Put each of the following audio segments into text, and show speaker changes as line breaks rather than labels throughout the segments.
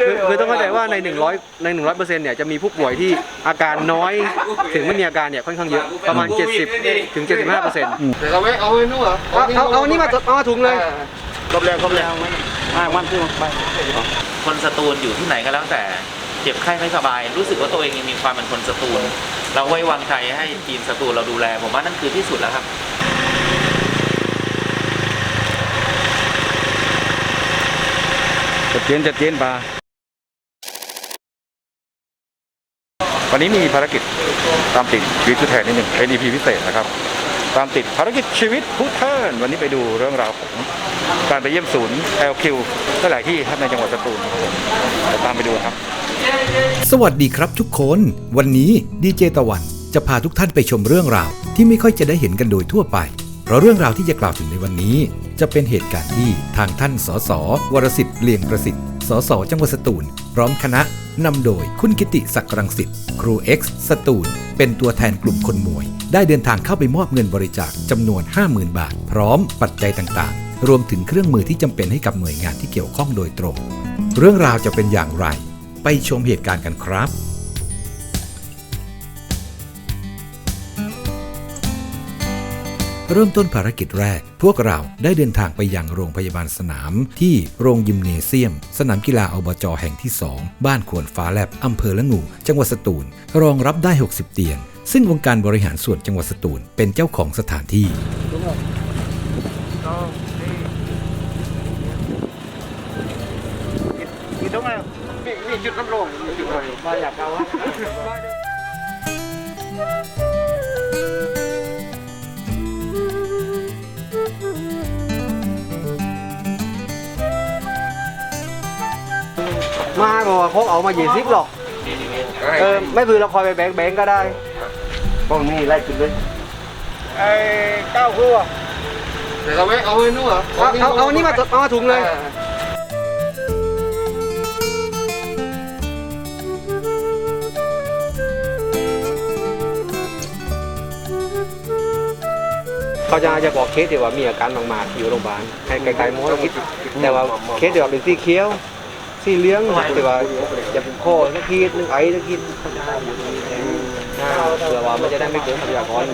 คือคือต้องเข้าใจว่าใน 100 ใน 100เปอร์เซ็นต์เนี่ยจะมีผู้ป่วยที่อาการน้อยถึงไม่มีอาการเนี่ยค่อนข้างเยอะประมาณ 70 ถึง 75เปอร์เซ็นต์
เดี๋ยวเอาไว้เอาไว้นู่นเหรอ
เอาเอาเอานี่มาเอามาถุงเลย
กบแรงกบแรง
คนสตูลอยู่ที่ไหนก็แล้วแต่เจ็บไข้ไม่สบาย รู้สึกว่าตัวเองยังมีความเป็นคนสตูล เราไว้วางใจให้ทีมสตูลเราดูแล ผมว่านั่นคือที่สุดแล้วครับ
จัดเจนจัดเจนปลา วันนี้มีภารกิจตามติดชีวิตผู้แทนนิดหนึ่ง NEP พิเศษนะครับ ตามติดภารกิจชีวิตผู้แทนวันนี้ไปดูเรื่องราวของการไปเยี่ยมศูนย์ LQ หลายที่ครับในจังหวัดสตูลครับผมเดี๋ยวตามไปดูครับ
สวัสดีครับทุกคน วันนี้ดีเจตะวันจะพาทุกท่านไปชมเรื่องราว ที่ไม่ค่อยจะได้เห็นกันโดยทั่วไป เพราะเรื่องราวที่จะกล่าวถึงในวันนี้ จะเป็นเหตุการณ์ที่ทางท่านสสวรสิทธิ์เลียงประสิทธิ์สสจังหวัดสตูล พร้อมคณะนำโดยคุณกิติศักดิ์รังสิตครูเอ็กซ์สตูลเป็นตัวแทนกลุ่มคนมวย ได้เดินทางเข้าไปมอบเงินบริจาคจำนวน 50,000 บาท พร้อมปัจจัยต่างๆ รวมถึงเครื่องมือที่จำเป็นให้กับหน่วยงานที่เกี่ยวข้องโดยตรง เรื่องราวจะเป็นอย่างไร ไปชมเหตุการณ์กันครับ เริ่มต้นภารกิจแรก พวกเราได้เดินทางไปยังโรงพยาบาลสนาม ที่โรงยิมเนเซียม สนามกีฬาอบจแห่งที่ 2 บ้านขวนฟ้าแลบอำเภอละงู จังหวัดสตูล รองรับได้ 60 เตียง ซึ่งองค์การบริหารส่วนจังหวัดสตูลเป็นเจ้าของสถานที่
มีตรงไหนมีมีจุดน้ำลงมีจุดอะไรมาอยากเอา
มาบอกว่าพกเอามายี่สิบหรอก เออ ไม่พือเราคอยไปแบงค์แบงค์ก็ได้
พวกนี้ไล่ขึ้นเลยไอ้เก้าคู่อะเดี๋ยวเอาไว้เอาไว้นู่นเหรอ
เอาเอาเอานี่มาเอามาถุงเลยเขาจะจะบอกเคสเดียวว่ามีอาการมากๆอยู่โรงพยาบาลให้ไกลๆหมอคิดแต่ว่าเคสเดียวเป็นสีเขียว สีเหลี้ยงแต่ว่าจะเป็นโคสักทีนึงไอ้สักทีอ่าเผื่อว่ามันจะได้ไม่เกินทรัพยากร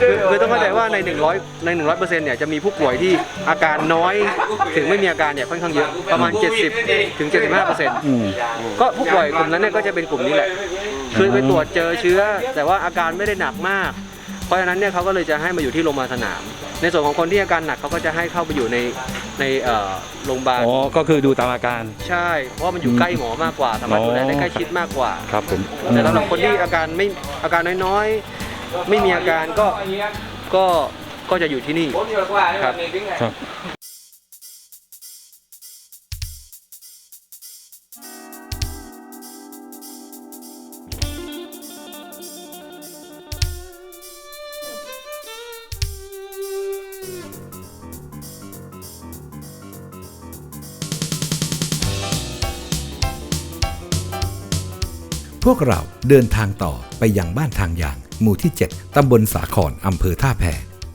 คือคือต้องเข้าใจว่าใน 100 ใน 100เปอร์เซ็นต์เนี่ยจะมีผู้ป่วยที่อาการน้อยถึงไม่มีอาการเนี่ยค่อนข้างเยอะประมาณ 70 ถึง 75เปอร์เซ็นต์
อืม
ก็ผู้ป่วยกลุ่มนั้นเนี่ยก็จะเป็นกลุ่มนี้แหละคือไปตรวจเจอเชื้อ แต่ว่าอาการไม่ได้หนักมาก เพราะฉะนั้นเนี่ยเขาก็เลยจะให้มาอยู่ที่โรงพยาบาลสนาม ในส่วนของคนที่อาการหนักเขาก็จะให้เข้าไปอยู่ในในเอ่อโรงพยาบาล
อ๋อก็คือดูตามอาการ
ใช่ เพราะว่ามันอยู่ใกล้หมอมากกว่า สามารถดูแลได้ใกล้ชิดมากกว่า
ครับผม
แต่สำหรับคนที่อาการไม่อาการน้อยๆ ไม่มีอาการก็ก็ก็จะอยู่ที่นี่ ครับ
ครับ
พวกเราเดินทางต่อไปยังบ้านทางยาง หมู่ที่ 7 ตำบลสาขรอำเภอท่าแพ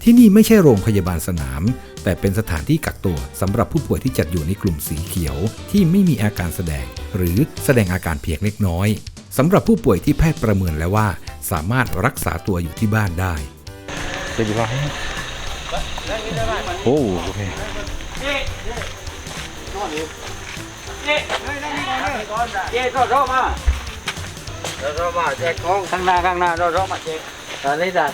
ที่นี่ไม่ใช่โรงพยาบาลสนาม แต่เป็นสถานที่กักตัวสำหรับผู้ป่วยที่จัดอยู่ในกลุ่มสีเขียว ที่ไม่มีอาการแสดง หรือแสดงอาการเพียงเล็กน้อยสำหรับผู้ป่วยที่แพทย์ประเมินแล้วว่า สามารถรักษาตัวอยู่ที่บ้านได้
เรียบร้อยโอ้โอเค
เจ๊ก็รอมา เรารอมาแจกของข้างหน้าข้างหน้าเรารอมาแจกตอนนี้จ้ะ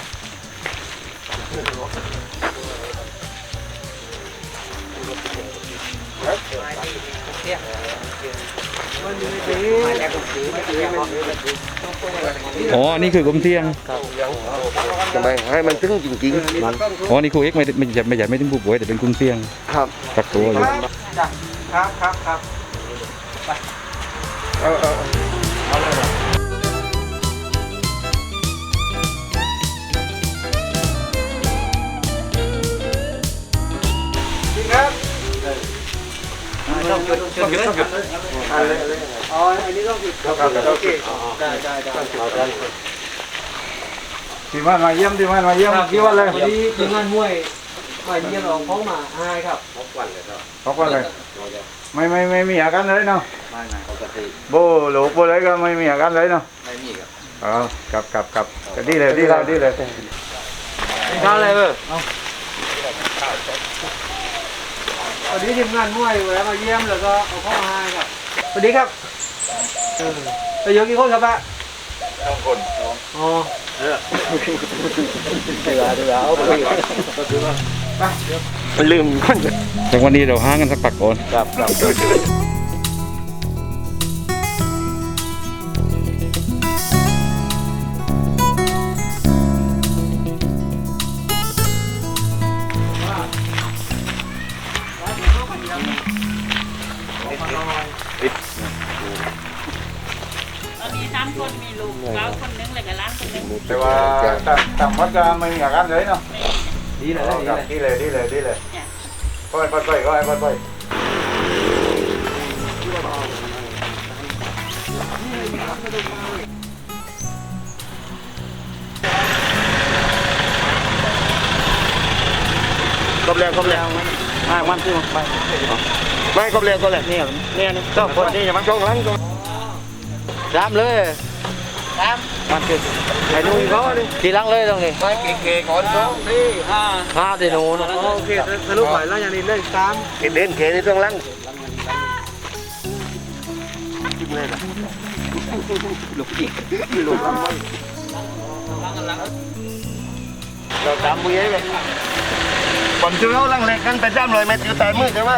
อ๋อ นี่คือกลมเที่ยง
ทำไมให้มันถึงจริง
อ๋อ นี่ครูเอ็กซ์ไม่ได้ไม่ใช่ไม่ใช่ไม่ถึงผู้ป่วยแต่เป็นกลุ่มเสี่ยง
ๆครับ
กักตัวอยู่
ครับครับครับเอ
ต้องหยุดต้องหยุดต้องหยุดอ๋ออันนี้ต้องหยุดโอเคได้ได้ได้
ที่บ้านมาเยี่ยมที่บ้านมาเยี่ยมกี่วันเลย
วันนี้ทีมงานมวยมาเยี่ยมเราพ้องมาอายครับ
ขอบคุณเลยไม่ไม่ไม่มีอาการเลยเนาะโบหลูกโบอะไรก็ไม่มีอาการเลยเนาะ
ไม่มีครับ
อ๋อกลับกลับกลับก็ดีเลยดีเลยดีเลย
ข้าวอะไรเบอร์ วันนี้ทีมงานมวยแวะมาเยี่ยมแล้วก็เอาเข้ามาให้ครับสวัสดีครับเออไปเยอะกี่คนครับป้าสองคนอ๋อเออเดือดเดือดเอาไป
ลืมคนแต่วันนี้เราห้างกันสักปักก่อน
ครับครับ
ต่าง
วัดก็ไม่มีอาการเลยเนาะ
ดีเลยดีเลย
ดีเลยดีเลยดีเลยค่อยค่อยค่อยค่อยค่อย
ครบแล้วครบแล้วมาวันที่ไปไม่ครบแล้วก็แล้วเนี่ยเนี่ยนี่ก็คนนี้อย่ามันกองหลังกอง
รามเลย
มันคือ
ไอ้นุ่งเขาดิทีหลังเลยตรงนี้
ไม่เก๋ๆก่อนสองสี่ห้า
ห้าตีนูนโอเคสรุปไปแล้วอย่างนี้เลยสาม
เก๋เด่นเก๋ในต้องหลังเราตามมือไว้ผมจะเอาลังเล็กกันไปจ้ำเลยแม่ติวตายมือใช่ไหม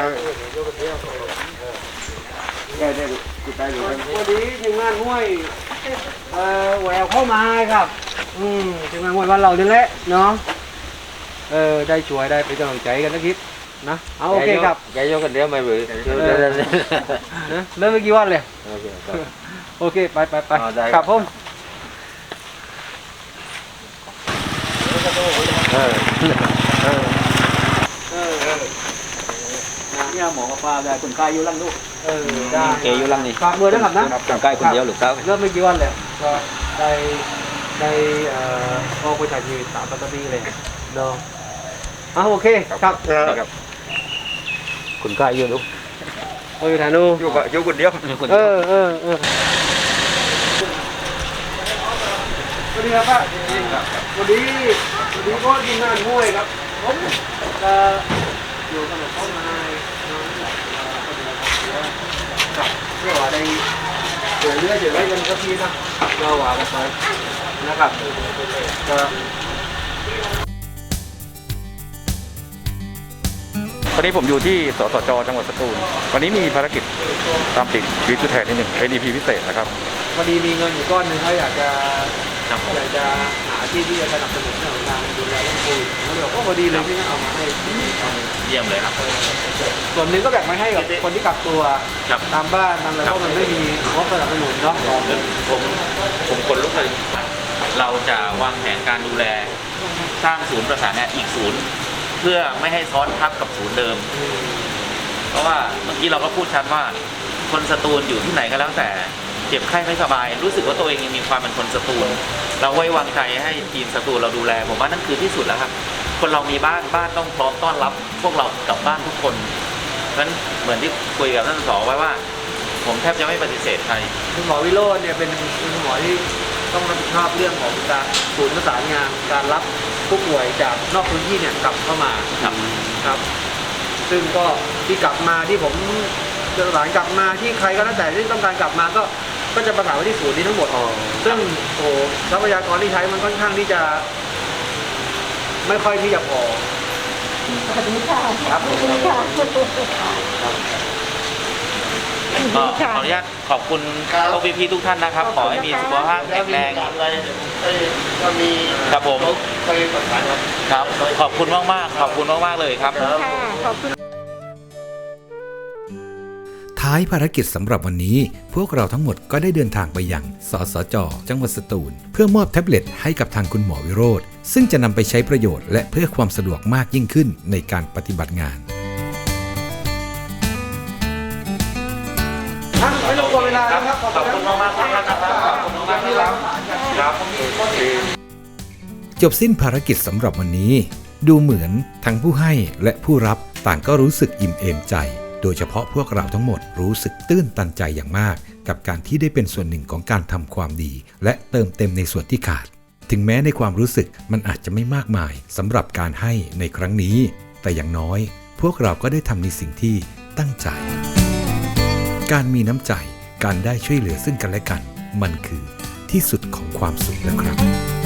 วันนี้ทีมงานมวยเอ่อแหววเข้ามาครับ อืมทีมงานมวยบ้านเรานี่แหละเนาะเออได้ช่วยได้เป็นกำลังใจกันนะคิดนะเอาโอเคครับ
แกยกกันเดียวไม่เบื่อ
เริ่มไปกี่วันเลยโอเคไปไปไปครับผม
เนี่ยหมอปลาได้คนกายอยู่ลังลูก
เออได้
แกอยู่ลังนี่
ฝากมือด้วยครับนะ
ใกล้คนเดียวหรือเปล่า
เริ่มไปกี่วันเลยก็ได้ได้เอ่อออกไปถ่ายชีวิตตามปกติเลยเนาะอะโอเคครับ
คนกายอยู่ลูก
โอ้ยถ่ายนู
อยู่กับอยู่คนเดียว
เออเออเออสวัสดีครับป้าสวัสดีสวัสดีก็ทีมงานมวยครับผมจะอยู่กับหลวงพ่อมาให้น้องครับเพื่ อว่าได้เดี๋ยวเรื่อยเดี๋ยวไว้กันสักทีนะเราว่ากันไปนะครับก็
วันนี้ผมอยู่ที่สสจจังหวัดสตูล วันนี้มีภารกิจตามติดชีวิตผู้แทนนิดหนึ่ง NEP พิเศษนะครับ
พอดีมีเงินอยู่ก้อนหนึ่งเขาอยากจะ
ครับผม
อยากจะหาที่ที่จะสนับสนุนเรื่องของการดูแลเรื่องโควิดเขาเลยบอกว่าพอดีเลยที่งั้นเอามาให้
เยี่ยมเลยครับ
ส่วนหนึ่งก็แบ่งมาให้กับคนที่กักตัว
ครับ
ตามบ้านตามอะไรเพราะมันไม่มีงบสนับสนุนเนาะ
ผมผมคนลุกเลยเราจะวางแผนการดูแลสร้างศูนย์ประสานงานอีกศูนย์ เพื่อไม่ให้ซ้อนทับกับศูนย์เดิม เพราะว่าเมื่อกี้เราก็พูดชัดว่า คนสตูลอยู่ที่ไหนก็แล้วแต่ เจ็บไข้ไม่สบาย รู้สึกว่าตัวเองยังมีความเป็นคนสตูล เราไว้วางใจให้ทีมสตูลเราดูแล ผมว่านั่นคือที่สุดแล้วครับ คนเรามีบ้านบ้านต้องพร้อมต้อนรับ พวกเรากลับบ้านทุกคนเพราะฉะนั้นเหมือนที่คุยกับท่านสอไว้ว่า ผมแทบจะไม่ปฏิเสธใคร
คุณหมอวิโรจน์เนี่ยเป็นเป็นคุณหมอที่ต้องรับผิดชอบเรื่องของการศูนย์ประสานงานการรับผู้ป่วยจากนอกพื้นที่เนี่ยกลับเข้ามา
ครับ
ครับ ซึ่งก็ที่กลับมาที่ผมเจอหลานกลับมาที่ใครก็แล้วแต่ที่ต้องการกลับมาก็ ก็จะประสานไปที่ศูนย์นี้ทั้งหมดซึ่งโอ้โหทรัพยากรที่ใช้มันค่อนข้างที่จะ ไม่ค่อยที่จะพอ
ครับผมก็ขออนุญาตขอบคุณโอพีพีทุกท่านนะครับ ขอให้มีสุขภาพแข็งแรงครับผมครับ ขอบคุณมากๆ ขอบคุณมากๆเลยครับ
ท้ายภารกิจสำหรับวันนี้ พวกเราทั้งหมดก็ได้เดินทางไปยังสสจ จังหวัดสตูล เพื่อมอบแท็บเล็ตให้กับทางคุณหมอวิโรธซึ่งจะนำไปใช้ประโยชน์และเพื่อความสะดวกมากยิ่งขึ้นในการปฏิบัติงาน
ไม่ต้องกลัวเวลานะครับ
ขอบคุณมากๆครับนะครับขอบคุณมากๆครับครับ
จบสิ้นภารกิจสำหรับวันนี้ ดูเหมือนทั้งผู้ให้และผู้รับต่างก็รู้สึกอิ่มเอมใจ โดยเฉพาะพวกเราทั้งหมดรู้สึกตื้นตันใจอย่างมาก กับการที่ได้เป็นส่วนหนึ่งของการทำความดี และเติมเต็มในส่วนที่ขาด ถึงแม้ในความรู้สึกมันอาจจะไม่มากมายสำหรับการให้ในครั้งนี้ แต่อย่างน้อย พวกเราก็ได้ทำในสิ่งที่ตั้งใจ การมีน้ำใจ การได้ช่วยเหลือซึ่งกันและกัน มันคือที่สุดของความสุขนะครับ